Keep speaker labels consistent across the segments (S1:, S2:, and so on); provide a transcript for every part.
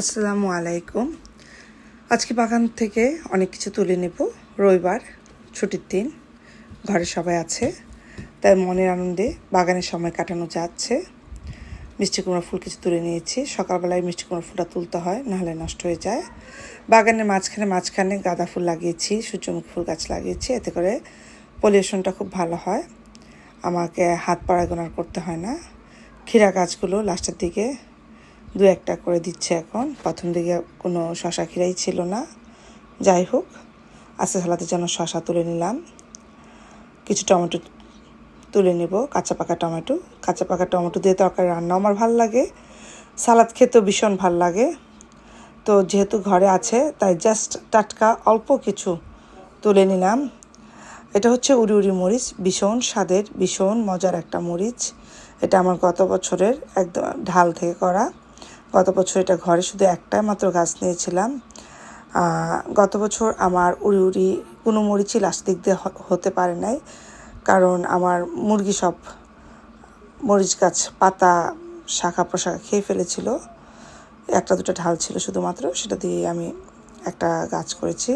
S1: আসসালামু আলাইকুম। আজকে বাগান থেকে অনেক কিছু তুলে নেব। রবিবার, ছুটির দিন, ঘরে সবাই আছে। তাই মনের আনন্দে বাগানের সময় কাটানো যাচ্ছে। মিষ্টি কুমড়া ফুল কিছু তুলে নিয়েছি। সকালবেলায় মিষ্টি কুমড়া ফুলটা তুলতে হয়, নাহলে নষ্ট হয়ে যায়। বাগানের মাঝখানে মাঝখানে গাঁদা ফুল লাগিয়েছি, সূর্যমুখী ফুল গাছ লাগিয়েছি। এতে করে পলিউশনটা খুব ভালো হয়। আমাকে হাত পাড়াগোনার করতে হয় না। ক্ষীরা গাছগুলো লাস্টের দিকে দু একটা করে দিচ্ছে এখন। প্রথম দিকে কোনো শশা খিরাই ছিল না। যাই হোক আস্তে সালাদের জন্য শশা তুলে নিলাম। কিছু টমেটো তুলে নেব, কাঁচা পাকা টমেটো। কাঁচা পাকা টমেটো দিয়ে তরকারি রান্না আমার ভালো লাগে। সালাদ খেতেও ভীষণ ভালো লাগে। তো যেহেতু ঘরে আছে, তাই জাস্ট টাটকা অল্প কিছু তুলে নিলাম। এটা হচ্ছে উড়ি উড়ি মরিচ, ভীষণ স্বাদের, ভীষণ মজার একটা মরিচ। এটা আমার গত বছরের একদম ঢাল থেকে করা। গত বছর এটা ঘরে শুধু একটাই মাত্র গাছ নিয়েছিলাম। গত বছর আমার উড়ি উড়ি কোনো মরিচই লাস্ট দিক দিয়ে হতে পারে নাই। কারণ আমার মুরগি সব মরিচ গাছ, পাতা, শাখা প্রশাখা খেয়ে ফেলেছিল। একটা দুটো ঢাল ছিল শুধুমাত্র, সেটা দিয়ে আমি একটা গাছ করেছি।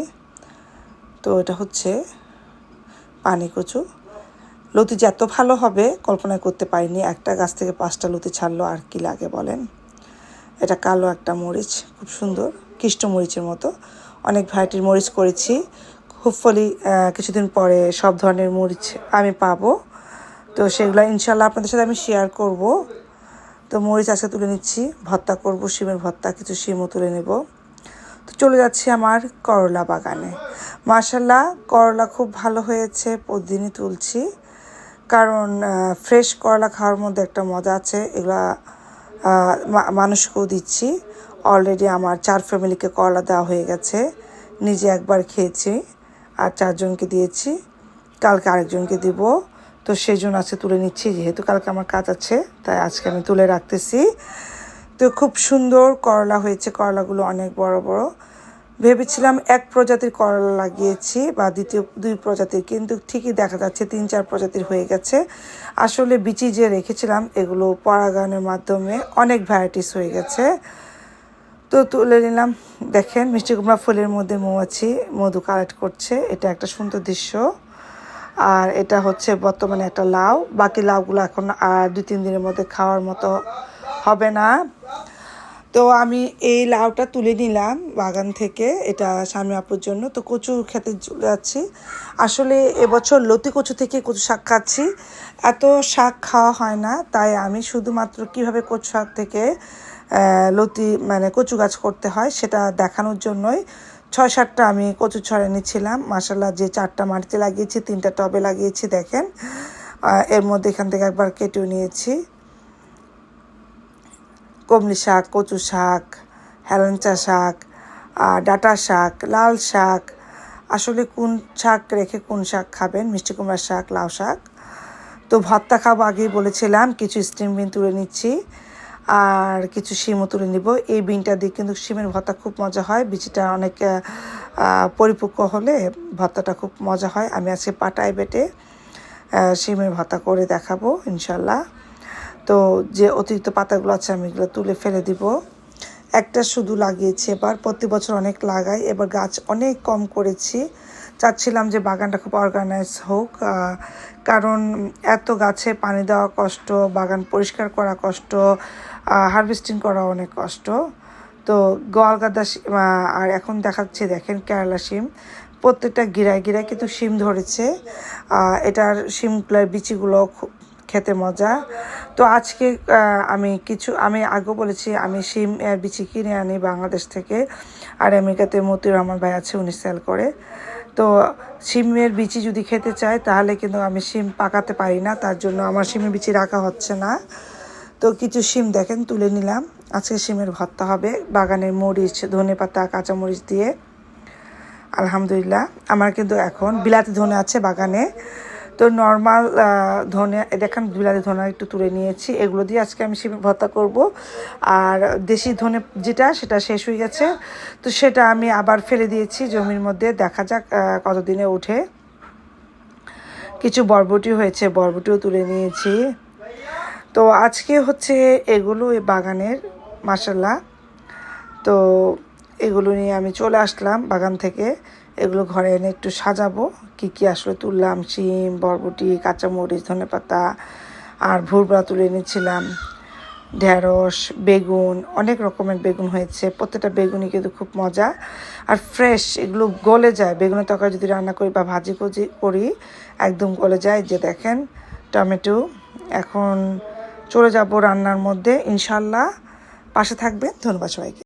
S1: তো এটা হচ্ছে পানি কচু। লতি যে এত ভালো হবে, কল্পনা করতে পারিনি। একটা গাছ থেকে পাঁচটা লতি ছাড়লো আর কি লাগে বলেন। এটা কালো একটা মরিচ, খুব সুন্দর কৃষ্ণ মরিচের মতো। অনেক ভ্যারাইটির মরিচ করেছি। হোপফলি কিছুদিন পরে সব ধরনের মরিচ আমি পাবো। তো সেগুলো ইনশাল্লাহ আপনাদের সাথে আমি শেয়ার করব। তো মরিচ আজকে তুলে নিচ্ছি, ভর্তা করব, শিমের ভর্তা, কিছু শিমও তুলে নেব। তো চলে যাচ্ছি আমার করলা বাগানে। মার্শাল্লাহ করলা খুব ভালো হয়েছে, প্রতিদিনই তুলছি। কারণ ফ্রেশ করলা খাওয়ার মধ্যে একটা মজা আছে। এগুলা মানুষকেও দিচ্ছি। অলরেডি আমার চার ফ্যামিলিকে করলা দেওয়া হয়ে গেছে। নিজে একবার খেয়েছি আর চারজনকে দিয়েছি। কালকে আরেকজনকে দিব। তো সেই জন্য আজকে তুলে নিচ্ছি, যেহেতু কালকে আমার কাজ আছে, তাই আজকে আমি তুলে রাখতেছি। তো খুব সুন্দর করলা হয়েছে। করলাগুলো অনেক বড় বড়। ভেবেছিলাম এক প্রজাতির করলা লাগিয়েছি বা দ্বিতীয় দুই প্রজাতির, কিন্তু ঠিকই দেখা যাচ্ছে তিন চার প্রজাতির হয়ে গেছে। আসলে বিচি যে রেখেছিলাম, এগুলো পরাগানের মাধ্যমে অনেক ভ্যারাইটিস হয়ে গেছে। তো তুলে নিলাম। দেখেন, মিষ্টি কুমড়া ফুলের মধ্যে মৌমাছি, মধু কালেক্ট করছে। এটা একটা সুন্দর দৃশ্য। আর এটা হচ্ছে বর্তমানে একটা লাউ। বাকি লাউগুলো এখন আর দুই, তিন দিনের মধ্যে খাওয়ার মতো হবে না। তো আমি এই লাউটা তুলে নিলাম বাগান থেকে। এটা স্বামী আপুর জন্য। তো কচু খেতে যাচ্ছি। আসলে এবছর লতি কচু থেকে কচু শাক খাচ্ছি। এত শাক খাওয়া হয় না, তাই আমি শুধুমাত্র কীভাবে কচু শাক থেকে লতি মানে কচু গাছ করতে হয় সেটা দেখানোর জন্যই ছয় সাতটা আমি কচু ছড়ে নিচ্ছিলাম। মাসাল্লাহ যে চারটা মাটিতে লাগিয়েছি, তিনটা টবে লাগিয়েছি, দেখেন। এর মধ্যে এখান থেকে একবার কেটেও নিয়েছি। কমলি শাক, কচু শাক, হেলেঞ্চা শাক ডাটা শাক, লাল শাক। আসলে কোন শাক রেখে কোন শাক খাবেন? মিষ্টি কুমড়ার শাক, লাউ শাক। তো ভর্তা খাব আগেই বলেছিলাম, কিছু স্টিম বিন তুলে নিচ্ছি, আর কিছু শিমও তুলে নিব। এই বিনটা দিয়ে কিন্তু শিমের ভর্তা খুব মজা হয়। বিচিটা অনেক পরিপক্ক হলে ভর্তাটা খুব মজা হয়। আমি আজকে পাটায় বেটে শিমের ভর্তা করে দেখাবো, ইনশাল্লাহ। তো যে অতিরিক্ত পাতাগুলো আছে আমি এগুলো তুলে ফেলে দিব। একটা শুধু লাগিয়েছি এবার, প্রতি বছর অনেক লাগাই। এবার গাছ অনেক কম করেছি। চাচ্ছিলাম যে বাগানটা খুব অর্গানাইজ হোক কারণ এত গাছে পানি দেওয়া কষ্ট, বাগান পরিষ্কার করা কষ্ট হারভেস্টিং করা অনেক কষ্ট। তো গোয়ালগাদা আর এখন দেখাচ্ছে, দেখেন কেরালা শিম। প্রত্যেকটা গিরায় গিরায় কিন্তু শিম ধরেছে। এটার শিমগুলোর বিচিগুলো খেতে মজা। তো আজকে আমি কিছু, আমি আগেও বলেছি, আমি সিম বিচি কিনে আনি বাংলাদেশ থেকে। আর আমেরিকাতে মতির আমার ভাই আছে, উনি সেল করে। তো সিমের বিচি যদি খেতে চাই তাহলে কিন্তু আমি সিম পাকাতে পারি না, তার জন্য আমার সিমের বিচি রাখা হচ্ছে না। তো কিছু সিম দেখেন, তুলে নিলাম। আজকে সিমের ভর্তা হবে বাগানের মরিচ, ধনে পাতা, কাঁচামরিচ দিয়ে। আলহামদুলিল্লাহ, আমার কিন্তু এখন বিলাতি ধনে আছে বাগানে। তো নর্মাল ধনে দেখেন বিলাতি ধনে একটু তুলে নিয়েছি। এগুলো দিয়ে আজকে আমি শিম ভর্তা করব। আর দেশি ধনে যেটা, সেটা শেষ হয়ে গেছে। তো সেটা আমি আবার ফেলে দিয়েছি জমির মধ্যে। দেখা যাক কতদিনে উঠে কিছু বরবটি হয়েছে, বরবটিও তুলে নিয়েছি। তো আজকে হচ্ছে এগুলো এই বাগানের মাসাল্লাহ তো এগুলো নিয়ে আমি চলে আসলাম বাগান থেকে। এগুলো ঘরে এনে একটু সাজাবো। কি কি আসলে তুললাম? শিম, বরবটি, কাঁচামরিচ ধনেপাতা আর ভুরবড়া তুলে এনেছিলাম। ঢেঁড়স, বেগুন, অনেক রকমের বেগুন হয়েছে। প্রত্যেকটা বেগুনই কিন্তু খুব মজা। আর ফ্রেশ, এগুলো গলে যায়। বেগুনের তরকারি যদি রান্না করি বা ভাজি কুজি করি, একদম গলে যায়। যে দেখেন, টমেটো। এখন চলে যাব রান্নার মধ্যে। ইনশাল্লাহ। পাশে থাকবেন। ধন্যবাদ সবাইকে।